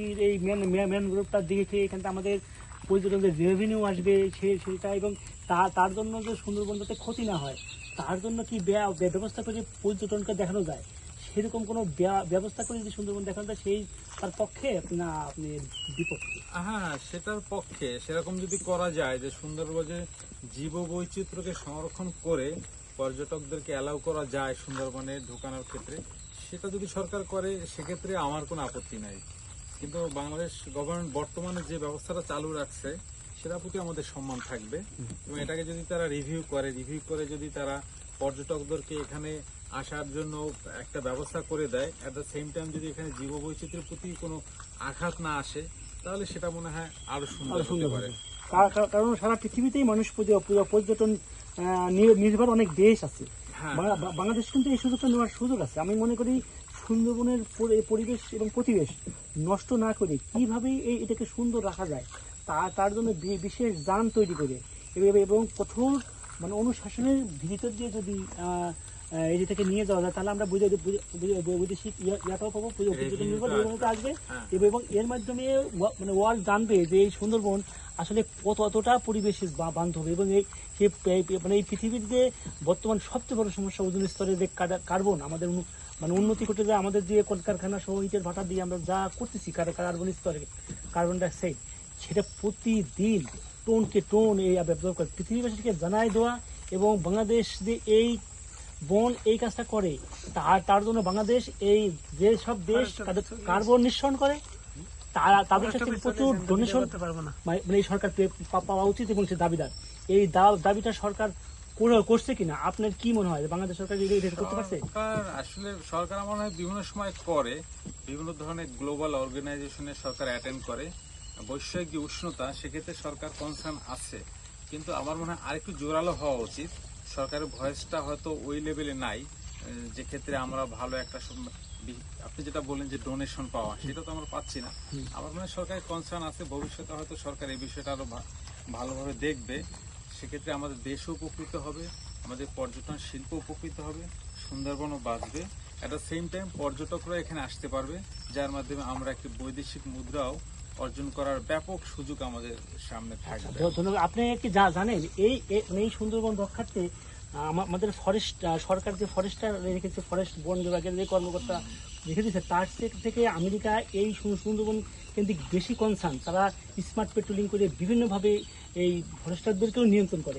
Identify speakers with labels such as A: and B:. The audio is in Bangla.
A: পিথিবীর এই ম্যান ম্যান গ্রুপটা দেখে এখানে আমাদের পর্যটকদের রেভিনিউ আসবে সে, সেটা এবং তা, তার জন্য যে সুন্দরবন যাতে ক্ষতি না হয়, তার জন্য কি ব্যা- ব্যবস্থা করে পর্যটনকে দেখানো যায়? সেরকম কোনো ব্যবস্থা করে যদি সুন্দরবন দেখানো যায়, সেই তার পক্ষে না আপনি বিপক্ষে?
B: হ্যাঁ সেটার পক্ষে। সেরকম যদি করা যায় যে সুন্দরবনে জীব বৈচিত্র্যকে সংরক্ষণ করে পর্যটকদেরকে অ্যালাউ করা যায় সুন্দরবনে ঢোকানোর ক্ষেত্রে, সেটা যদি সরকার করে, সেক্ষেত্রে আমার কোনো আপত্তি নাই। কিন্তু বাংলাদেশ গভর্নমেন্ট বর্তমানে যে ব্যবস্থাটা চালু রাখছে সেটার প্রতি আমাদের সম্মান থাকবে। এবং এটাকে যদি তারা রিভিউ করে রিভিউ করে যদি তারা পর্যটকদেরকে এখানে আসার জন্য একটা ব্যবস্থা করে দেয় অ্যাট দ্য সেম টাইম যদি এখানে জীব বৈচিত্র্যের প্রতি কোনো আঘাত না আসে তাহলে সেটা মনে হয় আরও সুন্দর হতে পারে।
A: কারণ সারা পৃথিবীতেই মানুষ পর্য- পর্য- পর্যটন নির্ভর অনেক দেশ আছে।
B: হ্যাঁ।
A: বাংলাদেশ কিন্তু এই সুযোগটা নেওয়ার সুযোগ আছে। আমি মনে করি সুন্দরবনের পরিবেশ এবং প্রতিবেশ নষ্ট না করে কীভাবে এই এটাকে সুন্দর রাখা যায়? তা তার জন্য বিশেষ যান তৈরি করে। এবং- কঠোর মানে অনুশাসনের ভিতর দিয়ে যদি এই নিয়ে যাওয়া যায় তাহলে আমরা বুঝে বৈদেশিক ইয়াটাও পাবো পর্যটন আসবে।
B: হ্যাঁ।
A: এবং এর মাধ্যমে মানে ওয়ার্ল্ড জানবে যে এই সুন্দরবন আসলে কত অতটা পরিবেশ বান্ধব। এবং এই মানে এই পৃথিবীর যে বর্তমান সবচেয়ে বড় সমস্যা ওজন স্তরে যে কার্বন আমাদের মানে উন্নতি করতে যে আমাদের যে কলকারখানা সহ ইটের ভাটা দিয়ে আমরা যা করতেছি কার- কার্বন স্তরে কার্বন ডাইঅক্সাইড সেটা প্রতিদিন টোনকে টোন এই ব্যবহার করে। পৃথিবীবাসীকে জানাই দেওয়া এবং বাংলাদেশ যে এই বন এই কাজটা করে তার তার জন্য বাংলাদেশ এই যে সব দেশ তাদের কার্বন নিঃসরণ করে তারা তাদের কাছে প্রচুর ডোনেশন মানে এই সরকার পাওয়া উচিত এবং সে দাবিদার। এই দাবিটা সরকার করছে কিনা? আপনার কি মনে হয়? বাংলাদেশ সরকার করতে পারছে?
B: আসলে সরকার আমার মনে হয় বিভিন্ন সময় করে বিভিন্ন ধরনের গ্লোবাল অর্গানাইজেশনে সরকার অ্যাটেন্ড করে। বৈশ্বিক যে উষ্ণতা সেক্ষেত্রে সরকার কনসার্ন আছে। কিন্তু আমার মনে হয় আরেকটু জোরালো হওয়া উচিত। সরকারের ভয়েসটা হয়তো ওই লেভেলে নাই যে ক্ষেত্রে আমরা ভালো একটা আপনি যেটা বললেন যে ডোনেশন পাওয়া সেটা তো আমরা পাচ্ছি না। আমার মনে সরকারের কনসার্ন আছে ভবিষ্যতে হয়তো সরকার এই বিষয়টা আরও ভালোভাবে দেখবে। সেক্ষেত্রে আমাদের দেশও উপকৃত হবে আমাদের পর্যটন শিল্প উপকৃত হবে সুন্দরবনও বাঁচবে। অ্যাট দ্য সেম টাইম পর্যটকরা এখানে আসতে পারবে যার মাধ্যমে আমরা একটি বৈদেশিক মুদ্রাও অর্জন করার ব্যাপক সুযোগ আমাদের সামনে থাকবে।
A: ধন্যবাদ। আপনি কি যা- জানেন, এই, এই- সুন্দরবন রক্ষার্থে আমাদের ফরেস্ট সরকার যে ফরেস্টার রেখেছে ফরেস্ট বন বিভাগের যে কর্মকর্তা রেখে দিয়েছে, তার থেকে- আমেরিকা এই সুন্দরবন কেন্দ্রিক বেশি কনসার্ন তারা স্মার্ট পেট্রোলিং করে বিভিন্নভাবে এই ফরেস্টারদেরকেও নিয়ন্ত্রণ করে।